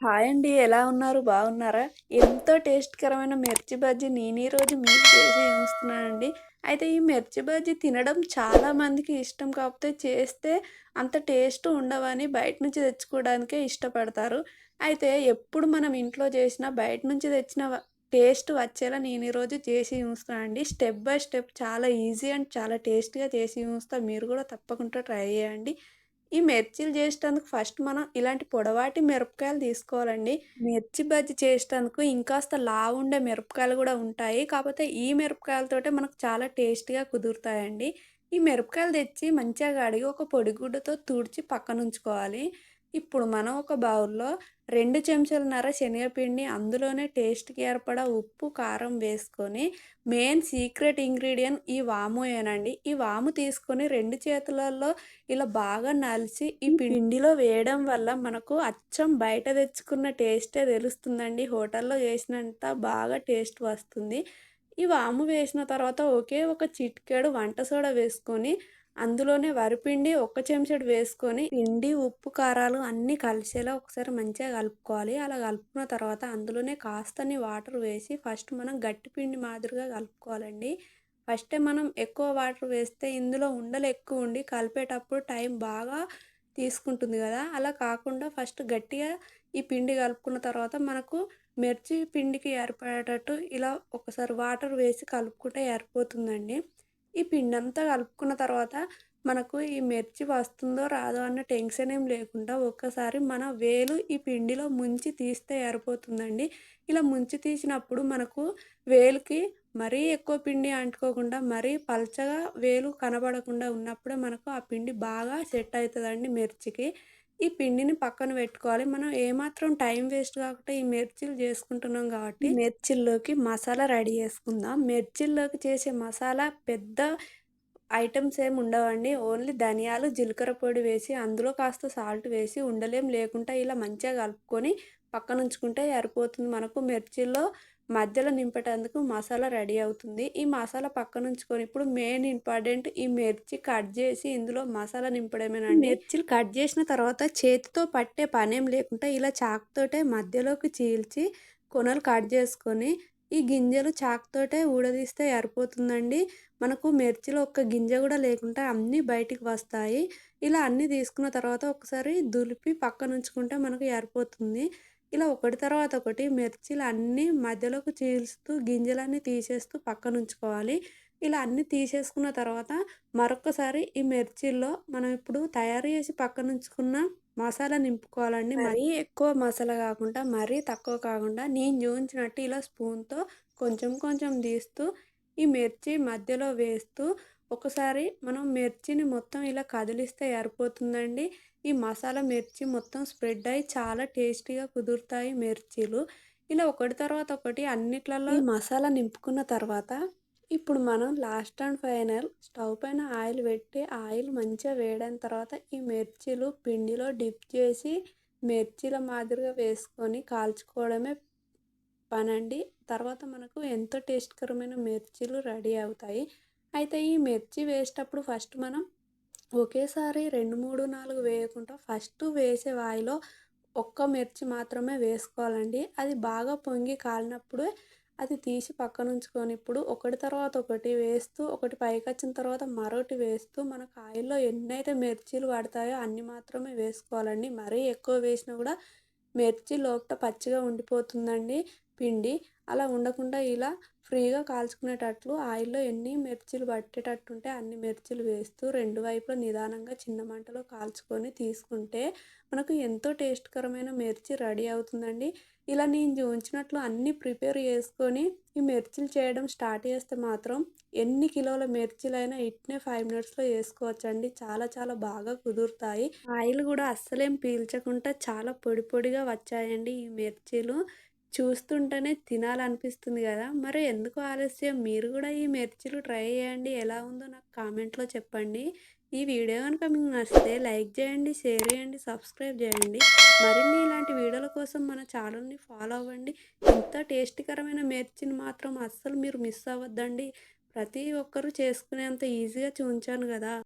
Hi అండి. ఎలా ఉన్నారు? బాగున్నారా? ఎంతో టేస్ట్‌కరమైన మిర్చి బజ్జీ నేను ఈరోజు మీకు చేసి చూస్తున్నానండి. అయితే ఈ మిర్చి బజ్జీ తినడం చాలా మందికి ఇష్టం కాకపోతే చేస్తే అంత టేస్ట్ ఉండవని బయట నుంచి తెచ్చుకోవడానికే ఇష్టపడతారు. అయితే ఎప్పుడు మనం ఇంట్లో చేసినా బయట నుంచి తెచ్చిన టేస్ట్ వచ్చేలా నేను ఈరోజు చేసి చూస్తున్నానండి. స్టెప్ బై స్టెప్ చాలా ఈజీ అండ్ చాలా టేస్ట్గా చేసి చూస్తా. మీరు కూడా తప్పకుండా ట్రై చేయండి. ఈ మిర్చీలు చేసేటందుకు ఫస్ట్ మనం ఇలాంటి పొడవాటి మిరపకాయలు తీసుకోవాలండి. మిర్చి బజ్జీ చేసేటందుకు ఇంకాస్త లావుండే మిరపకాయలు కూడా ఉంటాయి. కాకపోతే ఈ మిరపకాయలతోటే మనకు చాలా టేస్ట్గా కుదురుతాయండి. ఈ మిరపకాయలు తెచ్చి మంచిగా కడిగి ఒక పొడిగుడ్డతో తుడిచి పక్కన ఉంచుకోవాలి ఇప్పుడు మనం ఒక బౌల్‌లో 2 చెంచాలన్నర శనగపిండి, అందులోనే టేస్ట్‌కి ఏర్పడా ఉప్పు, కారం వేసుకొని మెయిన్ సీక్రెట్ ఇంగ్రీడియెంట్ ఈ వాముయేనండి. ఈ వాము తీసుకొని 2 చేతులలో ఇలా బాగా నలిసి ఈ పిండిలో వేయడం వల్ల మనకు అచ్చం బయట తెచ్చుకున్న టేస్టే తెలుస్తుందండి. హోటల్‌లో చేసినంత బాగా టేస్ట్ వస్తుంది. ఈ వాము వేసిన తర్వాత ఒకే ఒక చిటికెడు వంట సోడా వేసుకొని అందులోనే వరిపిండి ఒక చెంచాడు వేసుకొని పిండి, ఉప్పు, కారాలు అన్నీ కలిసేలా ఒకసారి మంచిగా కలుపుకోవాలి. అలా కలుపుకున్న తర్వాత అందులోనే కాస్తని వాటర్ వేసి ఫస్ట్ మనం గట్టి పిండి మాదిరిగా కలుపుకోవాలండి. ఫస్టే మనం ఎక్కువ వాటర్ వేస్తే ఇందులో ఉండలు ఎక్కువ ఉండి కలిపేటప్పుడు టైం బాగా తీసుకుంటుంది కదా! అలా కాకుండా ఫస్ట్ గట్టిగా ఈ పిండి కలుపుకున్న తర్వాత మనకు మిర్చి పిండికి ఏర్పడేటట్టు ఇలా ఒకసారి వాటర్ వేసి కలుపుకుంటే ఏర్పడుతుందండి. ఈ పిండంతా కలుపుకున్న తర్వాత మనకు ఈ మిర్చి వస్తుందో రాదో అన్న టెన్షన్ ఏం లేకుండా ఒక్కసారి మన వేలు ఈ పిండిలో ముంచి తీస్తే ఏరిపోతుందండి ఇలా ముంచి తీసినప్పుడు మనకు వేలుకి మరీ ఎక్కువ పిండి అంటుకోకుండా మరీ పల్చగా వేలు కనబడకుండా ఉన్నప్పుడే మనకు ఆ పిండి బాగా సెట్ అవుతుందండి మిర్చికి. ఈ పిండిని పక్కన పెట్టుకోవాలి. మనం ఏమాత్రం టైం వేస్ట్ కాకుండా ఈ మిర్చిలు చేసుకుంటున్నాం కాబట్టి మిర్చిల్లోకి మసాలా రెడీ చేసుకుందాం. మిర్చిల్లోకి చేసే మసాలా పెద్ద ఐటెమ్స్ ఏమి ఉండవండి. ఓన్లీ ధనియాలు, జీలకర్ర పొడి వేసి అందులో కాస్త సాల్ట్ వేసి ఉండలేం లేకుండా ఇలా మంచిగా కలుపుకొని పక్కనుంచుకుంటే సరిపోతుంది. మనకు మిర్చిల్లో మధ్యలో నింపేటందుకు మసాలా రెడీ అవుతుంది. ఈ మసాలా పక్కనుంచుకొని ఇప్పుడు మెయిన్ ఇంపార్టెంట్ ఈ మిర్చి కట్ చేసి ఇందులో మసాలా నింపడమేనండి. మిర్చిలు కట్ చేసిన తర్వాత చేతితో పట్టే పనేం లేకుండా ఇలా చాకుతోటే మధ్యలోకి చీల్చి కొనలు కట్ చేసుకొని ఈ గింజలు చాకుతోటే ఊడదీస్తే ఏరిపోతుందండి మనకు మిర్చిలో ఒక్క గింజ కూడా లేకుండా అన్నీ బయటికి వస్తాయి. ఇలా అన్నీ తీసుకున్న తర్వాత ఒకసారి దులిపి పక్కనుంచుకుంటే మనకు ఏరిపోతుంది ఇలా ఒకటి తర్వాత ఒకటి మిర్చీలు అన్నీ మధ్యలోకి చీల్స్తూ గింజలన్నీ తీసేస్తూ పక్కనుంచుకోవాలి. ఇలా అన్నీ తీసేసుకున్న తర్వాత మరొక్కసారి ఈ మిర్చీల్లో మనం ఇప్పుడు తయారు చేసి పక్కనుంచుకున్న మసాలా నింపుకోవాలండి. మరీ ఎక్కువ మసాలా కాకుండా మరీ తక్కువ కాకుండా నేను చూపించినట్టు ఇలా స్పూన్‌తో కొంచెం కొంచెం తీస్తూ ఈ మిర్చి మధ్యలో వేస్తూ ఒకసారి మనం మిర్చిని మొత్తం ఇలా కదిలిస్తే ఏరిపోతుందండి ఈ మసాలా మిర్చి మొత్తం స్ప్రెడ్ అయ్యి చాలా టేస్టీగా కుదురుతాయి మిర్చీలు. ఇలా ఒకటి తర్వాత ఒకటి అన్నిట్లలో మసాలా నింపుకున్న తర్వాత ఇప్పుడు మనం లాస్ట్ అండ్ ఫైనల్ స్టవ్ పైన ఆయిల్ పెట్టి ఆయిల్ మంచిగా వేడైన తర్వాత ఈ మిర్చీలు పిండిలో డిప్ చేసి మిర్చీల మాదిరిగా వేసుకొని కాల్చుకోవడమే పనండి. తర్వాత మనకు ఎంతో టేస్ట్‌కరమైన మిర్చీలు రెడీ అవుతాయి. అయితే ఈ మిర్చి వేసేటప్పుడు ఫస్ట్ మనం ఒకేసారి 2, 3, 4 వేయకుండా ఫస్ట్ వేసే వాయిలో ఒక్క మిర్చి మాత్రమే వేసుకోవాలండి. అది బాగా పొంగి కాలినప్పుడే అది తీసి పక్కనుంచుకొని ఇప్పుడు ఒకటి తర్వాత ఒకటి వేస్తూ ఒకటి పైకి వచ్చిన తర్వాత మరొకటి వేస్తూ మనకు ఎన్ని ఎన్నైతే మిర్చీలు పడతాయో అన్ని మాత్రమే వేసుకోవాలండి. మరీ ఎక్కువ వేసినా కూడా మిర్చి లోపట పచ్చిగా ఉండిపోతుందండి పిండి. అలా ఉండకుండా ఇలా ఫ్రీగా కాల్చుకునేటట్లు ఆయిల్‌లో ఎన్ని మిర్చీలు పట్టేటట్టు ఉంటే అన్ని మిర్చీలు వేస్తూ రెండు వైపులా నిదానంగా చిన్న మంటలో కాల్చుకొని తీసుకుంటే మనకు ఎంతో టేస్ట్‌కరమైన మిర్చి రెడీ అవుతుందండి. ఇలా నేను చూపించినట్లు అన్నీ ప్రిపేర్ చేసుకొని ఈ మిర్చీలు చేయడం స్టార్ట్ చేస్తే మాత్రం ఎన్ని కిలోల మిర్చీలైనా ఇట్నే ఫైవ్ మినిట్స్‌లో వేసుకోవచ్చండి చాలా చాలా బాగా కుదురుతాయి. ఆయిల్ కూడా అస్సలేం పీల్చకుండా చాలా పొడి పొడిగా వచ్చాయండి ఈ మిర్చీలు. చూస్తుంటేనే తినాలనిపిస్తుంది కదా! మరి ఎందుకు ఆలస్యం మీరు కూడా ఈ మిర్చిలు ట్రై చేయండి. ఎలా ఉందో నాకు కామెంట్‌లో చెప్పండి. ఈ వీడియో కనుక మీకు నచ్చితే లైక్ చేయండి, షేర్ చేయండి, సబ్స్క్రైబ్ చేయండి. మరిన్ని ఇలాంటి వీడియోల కోసం మన ఛానల్‌ని ఫాలో అవ్వండి. ఇంత టేస్టీకరమైన మిర్చిని మాత్రం అస్సలు మీరు మిస్ అవ్వద్దండి. ప్రతి ఒక్కరు చేసుకునేంత ఈజీగా చూపించాను కదా!